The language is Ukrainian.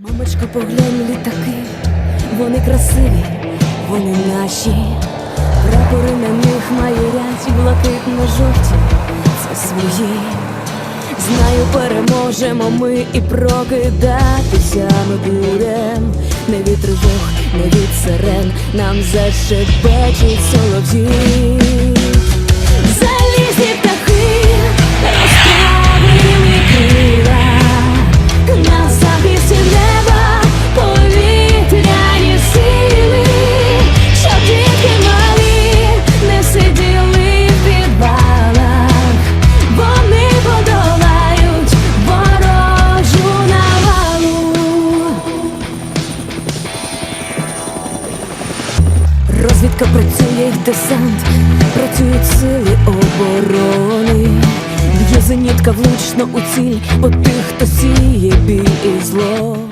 Мамочко, поглянь літаки, вони красиві, вони наші. Прапори на них майорять блакитно-жовті, це свої. Знаю, переможемо ми і прокидатися ми будем. Не від тривог, не від сирен, нам зашепечуть солов'ї. Розвідка працює й десант, працюють сили оборони. Б'є зенітка влучно у ціль, по тих, хто сіє бій і зло.